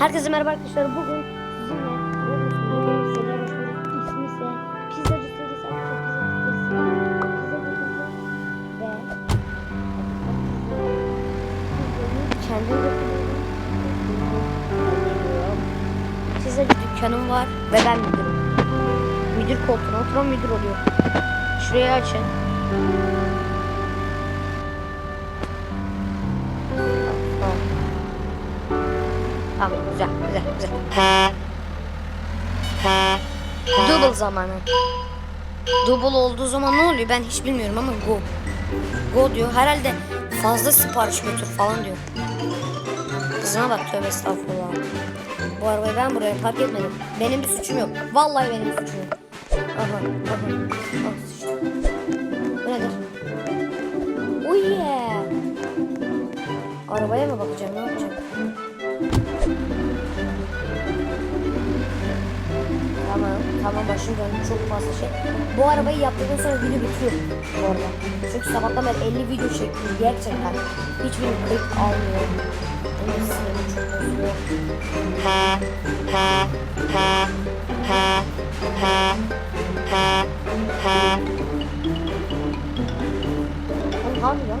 Herkese merhaba arkadaşlar. Bugün sizinle yeni başlıyoruz. İsmi ise Pizzacı serisi arkadaşlar. Pizza serisi. Pizza dükkanı. Kendim yapıyorum. Pizzacı dükkanım var ve ben müdürüm. Müdür koltuğuna oturan müdür oluyor. Şurayı açın. Tamam güzel güzel güzel. Double zamanı. Double olduğu zaman ne oluyor ben hiç bilmiyorum ama go. Go diyor. Herhalde fazla sipariş götür falan diyor. Kızına bak tövbe estağfurullah. Bu arabayı ben buraya park etmedim. Benim bir suçum yok. Vallahi benim suçum yok. Aha aha. Ah, sıçtım. Bu nedir? Oh yeah. Arabaya mı bakacağım ne yapacağım? Tamam, tamam başım döndü çok fazla şey. Bu arabayı yaptıktan sonra video bitiyor bu arada. Çünkü sabahtan beri 50 video çektim gerçekten. Hiçbir klip almıyor. Benim sinirim çok bozuyor. Oğlum harbi lan,